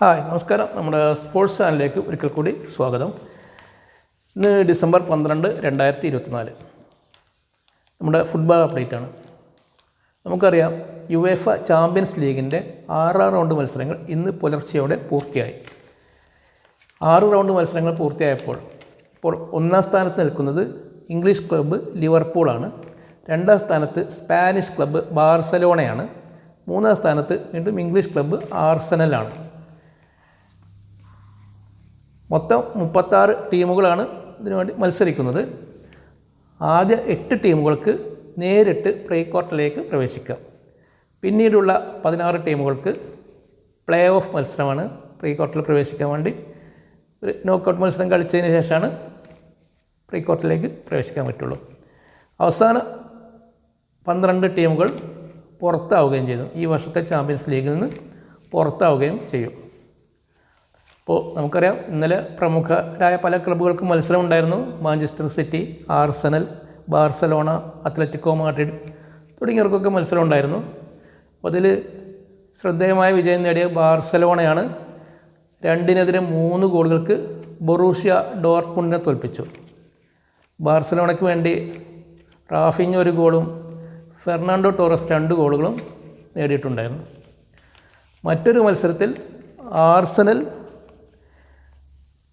Hi നമസ്കാരം. നമ്മുടെ sports ചാനലിലേക്ക് ഒരിക്കൽ കൂടി സ്വാഗതം. ഇന്ന് ഡിസംബർ പന്ത്രണ്ട് രണ്ടായിരത്തി ഇരുപത്തിനാല് നമ്മുടെ ഫുട്ബോൾ അപ്ഡേറ്റ് ആണ്. നമുക്കറിയാം യു എഫ ചാമ്പ്യൻസ് ലീഗിന്റെ ആറാം റൗണ്ട് മത്സരങ്ങൾ ഇന്ന് പുലർച്ചെയോടെ പൂർത്തിയായി. ആറ് റൗണ്ട് മത്സരങ്ങൾ പൂർത്തിയായപ്പോൾ ഇപ്പോൾ ഒന്നാം സ്ഥാനത്ത് നിൽക്കുന്നത് ഇംഗ്ലീഷ് ക്ലബ്ബ് ലിവർപൂളാണ് രണ്ടാം സ്ഥാനത്ത് സ്പാനിഷ് ക്ലബ്ബ് ബാർസലോണയാണ് മൂന്നാം സ്ഥാനത്ത് വീണ്ടും ഇംഗ്ലീഷ് ക്ലബ്ബ് ആർസനലാണ് മൊത്തം മുപ്പത്താറ് ടീമുകളാണ് ഇതിനുവേണ്ടി മത്സരിക്കുന്നത്. ആദ്യ എട്ട് ടീമുകൾക്ക് നേരിട്ട് പ്രീ ക്വാർട്ടറിലേക്ക് പ്രവേശിക്കാം. പിന്നീടുള്ള പതിനാറ് ടീമുകൾക്ക് പ്ലേ ഓഫ് മത്സരമാണ് പ്രീ ക്വാർട്ടറിൽ പ്രവേശിക്കാൻ വേണ്ടി. ഒരു നോക്കൗട്ട് മത്സരം കളിച്ചതിന് ശേഷമാണ് പ്രീ ക്വാർട്ടറിലേക്ക് പ്രവേശിക്കാൻ പറ്റുള്ളൂ. അവസാന പന്ത്രണ്ട് ടീമുകൾ പുറത്താവുകയും ചെയ്തു. ഈ വർഷത്തെ ചാമ്പ്യൻസ് ലീഗിൽ നിന്ന് പുറത്താവുകയും ചെയ്യും. അപ്പോൾ നമുക്കറിയാം ഇന്നലെ പ്രമുഖരായ പല ക്ലബ്ബുകൾക്കും മത്സരം ഉണ്ടായിരുന്നു Manchester City Arsenal Barcelona Atletico Madrid തുടങ്ങിയവർക്കൊക്കെ മത്സരം ഉണ്ടായിരുന്നു അപ്പോൾ അതിൽ ശ്രദ്ധേയമായ വിജയം നേടിയ ബാർസലോണയാണ് രണ്ടിനെതിരെ മൂന്ന് ഗോളുകൾക്ക് ബൊറൂഷ്യ ഡോർട്ട്മുണ്ടിനെ തോൽപ്പിച്ചു. ബാർസലോണയ്ക്ക് വേണ്ടി റാഫിഞ്ഞ് ഒരു ഗോളും ഫെർണാണ്ടോ ടോറസ് രണ്ട് ഗോളുകളും നേടിയിട്ടുണ്ടായിരുന്നു. മറ്റൊരു മത്സരത്തിൽ ആർസനൽ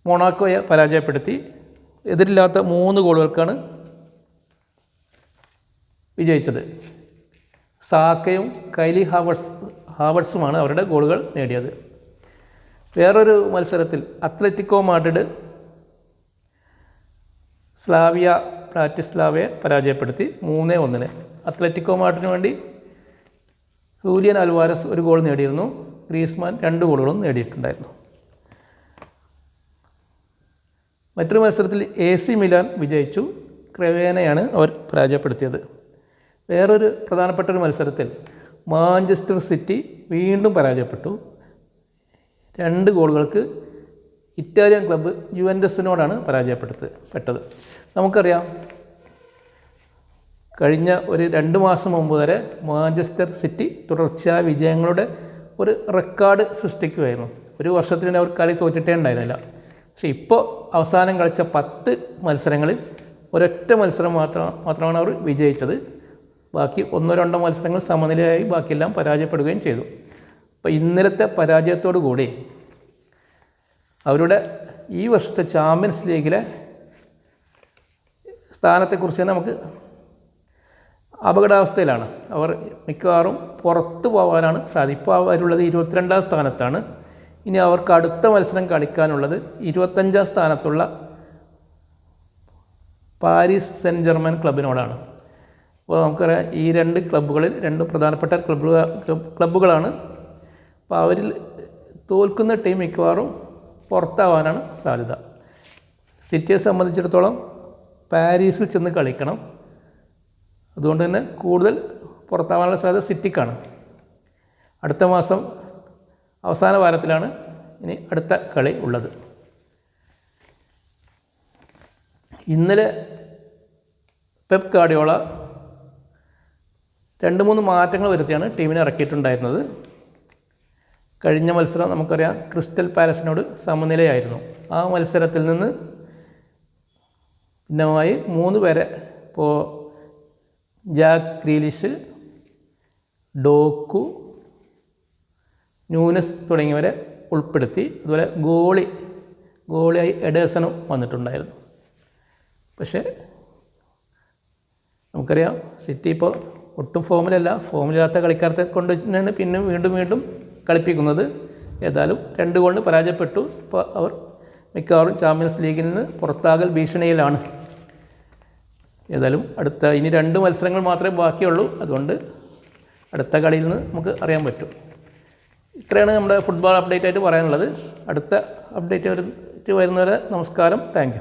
മൊണാക്കോയെ പരാജയപ്പെടുത്തി. എതിരില്ലാത്ത മൂന്ന് ഗോളുകൾക്കാണ് വിജയിച്ചത്. സാക്കയും കൈലി ഹാവർട്സ് ഹാവർട്സുമാണ് അവരുടെ ഗോളുകൾ നേടിയത്. വേറൊരു മത്സരത്തിൽ അത്ലറ്റിക്കോ മാഡ്രിഡ് സ്ലാവിയ പ്രാറ്റിസ്ലാവയെ പരാജയപ്പെടുത്തി മൂന്ന് ഒന്നിന്. അത്ലറ്റിക്കോ മാഡ്രിഡിന് വേണ്ടി ഹൂലിയൻ അൽവാരസ് ഒരു ഗോൾ നേടിയിരുന്നു. ഗ്രീസ്മാൻ രണ്ട് ഗോളുകളും നേടിയിട്ടുണ്ടായിരുന്നു. മറ്റൊരു മത്സരത്തിൽ എ സി മിലാൻ വിജയിച്ചു. ക്രവേനയാണ് അവർ പരാജയപ്പെടുത്തിയത്. വേറൊരു പ്രധാനപ്പെട്ട ഒരു മത്സരത്തിൽ മാഞ്ചസ്റ്റർ സിറ്റി വീണ്ടും പരാജയപ്പെട്ടു. രണ്ട് ഗോളുകൾക്ക് ഇറ്റാലിയൻ ക്ലബ്ബ് യുവൻഡസിനോടാണ് പരാജയപ്പെടുത്ത് പെട്ടത് നമുക്കറിയാം കഴിഞ്ഞ ഒരു രണ്ട് മാസം മുമ്പ് വരെ മാഞ്ചസ്റ്റർ സിറ്റി തുടർച്ചയായ വിജയങ്ങളുടെ ഒരു റെക്കോർഡ് സൃഷ്ടിക്കുമായിരുന്നു ഒരു വർഷത്തിന് അവർ കളി തോറ്റിട്ടേ ഉണ്ടായിരുന്നില്ല. പക്ഷേ ഇപ്പോൾ അവസാനം കളിച്ച പത്ത് മത്സരങ്ങളിൽ ഒരൊറ്റ മത്സരം മാത്രം മാത്രമാണ് അവർ വിജയിച്ചത്. ബാക്കി ഒന്നോ രണ്ടോ മത്സരങ്ങൾ സമനിലയായി ബാക്കിയെല്ലാം പരാജയപ്പെടുകയും ചെയ്തു. അപ്പോൾ ഇന്നലത്തെ പരാജയത്തോടു കൂടി അവരുടെ ഈ വർഷത്തെ ചാമ്പ്യൻസ് ലീഗിലെ സ്ഥാനത്തെക്കുറിച്ച് നമുക്ക് അപകടാവസ്ഥയിലാണ്. അവർ മിക്കവാറും പുറത്തു പോകാനാണ് സാധ്യത. ഇപ്പോൾ അവരുള്ളത് ഇരുപത്തിരണ്ടാം സ്ഥാനത്താണ്. ഇനി അവർക്ക് അടുത്ത മത്സരം കളിക്കാനുള്ളത് ഇരുപത്തഞ്ചാം സ്ഥാനത്തുള്ള പാരീസ് സെന്റ് ജർമ്മൻ ക്ലബിനോടാണ്. അപ്പോൾ നമുക്കറിയാം ഈ രണ്ട് ക്ലബ്ബുകളിൽ രണ്ട് പ്രധാനപ്പെട്ട ക്ലബ്ബ് ക്ലബ്ബുകളാണ്. അപ്പോൾ അവരിൽ തോൽക്കുന്ന ടീം മിക്കവാറും പുറത്താവാനാണ് സാധ്യത. സിറ്റിയെ സംബന്ധിച്ചിടത്തോളം പാരീസിൽ ചെന്ന് കളിക്കണം. അതുകൊണ്ട് തന്നെ കൂടുതൽ പുറത്താവാനുള്ള സാധ്യത സിറ്റിക്കാണ്. അടുത്ത മാസം അവസാന വാരത്തിലാണ് ഇനി അടുത്ത കളി ഉള്ളത്. ഇന്നലെ പെപ് കാഡിയോള രണ്ട് മൂന്ന് മാറ്റങ്ങൾ വരുത്തിയാണ് ടീമിനെ ഇറക്കിയിട്ടുണ്ടായിരുന്നത്. കഴിഞ്ഞ മത്സരം നമുക്കറിയാം ക്രിസ്റ്റൽ പാലസിനോട് സമനിലയായിരുന്നു. ആ മത്സരത്തിൽ നിന്ന് ഭിന്നമായി മൂന്ന് പേരെ ഇപ്പോൾ ജാക്ക് ഗ്രീലിഷ് ഡോക്കു ന്യൂനസ് തുടങ്ങിയവരെ ഉൾപ്പെടുത്തി അതുപോലെ ഗോളി ഗോളിയായി എഡേഴ്സണും വന്നിട്ടുണ്ടായിരുന്നു. പക്ഷേ നമുക്കറിയാം സിറ്റി ഇപ്പോൾ ഒട്ടും ഫോമിലല്ല. ഫോമിലില്ലാത്ത കളിക്കാരത്തെ കൊണ്ട് തന്നെയാണ് പിന്നെ വീണ്ടും വീണ്ടും കളിപ്പിക്കുന്നത്. ഏതായാലും രണ്ട് ഗോളിന് പരാജയപ്പെട്ടു. ഇപ്പോൾ അവർ മിക്കവാറും ചാമ്പ്യൻസ് ലീഗിൽ നിന്ന് പുറത്താകൽ ഭീഷണിയിലാണ്. ഏതായാലും അടുത്ത ഇനി രണ്ട് മത്സരങ്ങൾ മാത്രമേ ബാക്കിയുള്ളൂ. അതുകൊണ്ട് അടുത്ത കളിയിൽ നിന്ന് നമുക്ക് അറിയാൻ പറ്റും. ഇത്രയാണ് നമ്മുടെ ഫുട്ബോൾ അപ്ഡേറ്റ് ആയിട്ട് പറയാനുള്ളത്. അടുത്ത അപ്ഡേറ്റ് വരുന്നവരെ നമസ്കാരം. താങ്ക്